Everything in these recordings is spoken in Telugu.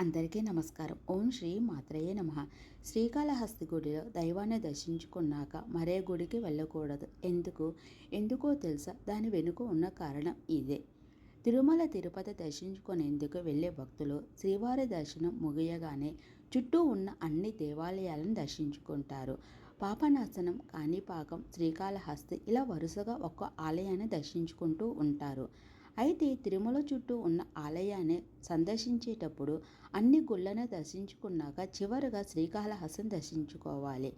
అందరికీ నమస్కారం. ఓం శ్రీ మాత్రయ్య నమ. శ్రీకాళహస్తి గుడిలో దైవాన్ని దర్శించుకున్నాక మరే గుడికి వెళ్ళకూడదు. ఎందుకు? ఎందుకో తెలుసా? దాని వెనుక ఉన్న కారణం ఇదే. తిరుమల తిరుపతి దర్శించుకునేందుకు వెళ్ళే భక్తులు శ్రీవారి దర్శనం ముగియగానే చుట్టూ ఉన్న అన్ని దేవాలయాలను దర్శించుకుంటారు. పాపనాశనం కాణిపాకం శ్రీకాళహస్తి ఇలా వరుసగా ఒక్క ఆలయాన్ని దర్శించుకుంటూ ఉంటారు. అయితే తిరుమల చుట్టూ ఉన్న ఆలయాన్ని సందర్శించేటప్పుడు అన్ని గుళ్ళను దర్శించుకున్నాక చివరిగా శ్రీకాళహస్తిని దర్శించుకోవాలి.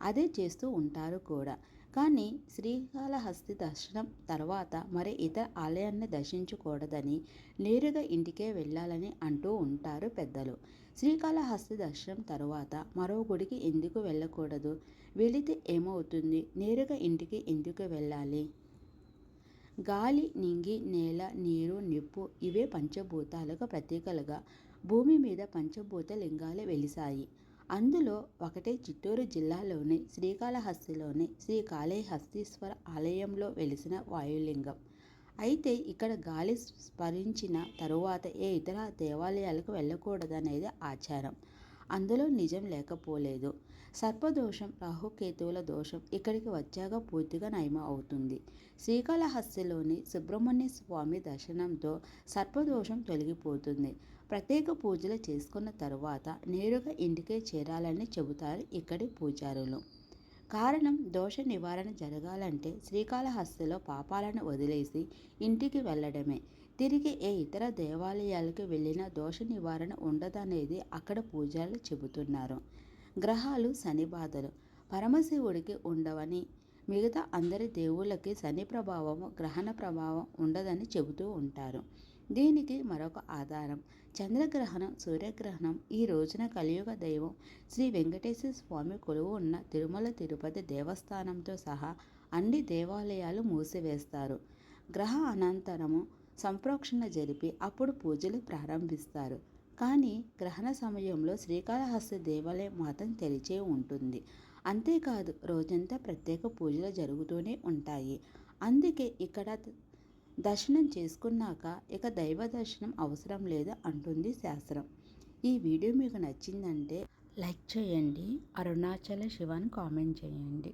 అదే చేస్తూ ఉంటారు కూడా. కానీ శ్రీకాళహస్తి దర్శనం తర్వాత మరి ఇతర ఆలయాన్ని దర్శించకూడదని నేరుగా ఇంటికే వెళ్ళాలని అంటూ ఉంటారు పెద్దలు. శ్రీకాళహస్తి దర్శనం తర్వాత మరో గుడికి ఎందుకు వెళ్ళకూడదు? వెళితే ఏమవుతుంది? నేరుగా ఇంటికి ఎందుకు వెళ్ళాలి? గాలి నింగి నేల నీరు నిప్పు ఇవే పంచభూతాలకు ప్రతీకలుగా భూమి మీద పంచభూత లింగాలు వెలిశాయి. అందులో ఒకటే చిత్తూరు జిల్లాలోని శ్రీకాళహస్తిలోని శ్రీ కాళేహస్తీశ్వర ఆలయంలో వెలిసిన వాయులింగం. అయితే ఇక్కడ గాలి స్మరించిన తరువాత ఏ ఇతర దేవాలయాలకు వెళ్ళకూడదనేది ఆచారం. అందులో నిజం లేకపోలేదు. సర్పదోషం రాహుకేతువుల దోషం ఇక్కడికి వచ్చాక పూర్తిగా నయమ అవుతుంది. శ్రీకాళహస్తిలోని సుబ్రహ్మణ్య స్వామి దర్శనంతో సర్పదోషం తొలగిపోతుంది. ప్రత్యేక పూజలు చేసుకున్న తరువాత నేరుగా ఇంటికే చేరాలని చెబుతారు ఇక్కడి పూజారులు. కారణం దోష నివారణ జరగాలంటే శ్రీకాళహస్తిలో పాపాలను వదిలేసి ఇంటికి వెళ్ళడమే. తిరిగి ఏ ఇతర దేవాలయాలకు వెళ్ళిన దోష నివారణ ఉండదనేది అక్కడ పూజలు చెబుతున్నారు. గ్రహాలు శని బాధలు. పరమశివుడికి ఉండవని మిగతా అందరి దేవుళ్ళకి శని ప్రభావం గ్రహణ ప్రభావం ఉండదని చెబుతూ ఉంటారు. దీనికి మరొక ఆధారం. చంద్రగ్రహణం సూర్యగ్రహణం ఈ రోజున కలియుగ దైవం శ్రీ వెంకటేశ్వర స్వామి కొలువు ఉన్న తిరుమల తిరుపతి దేవస్థానంతో సహా అన్ని దేవాలయాలు మూసివేస్తారు. గ్రహ అనంతరము సంప్రోక్షణ జరిపి అప్పుడు పూజలు ప్రారంభిస్తారు. కానీ గ్రహణ సమయంలో శ్రీకాళహస్తి దేవాలయం మాత్రం తెరిచే ఉంటుంది. అంతేకాదు రోజంతా ప్రత్యేక పూజలు జరుగుతూనే ఉంటాయి. అందుకే ఇక్కడ దర్శనం చేసుకున్నాక ఇక దైవ దర్శనం అవసరం లేదు అంటుంది శాస్త్రం. ఈ వీడియో మీకు నచ్చిందంటే లైక్ చేయండి అరుణాచల శివాని కామెంట్ చేయండి.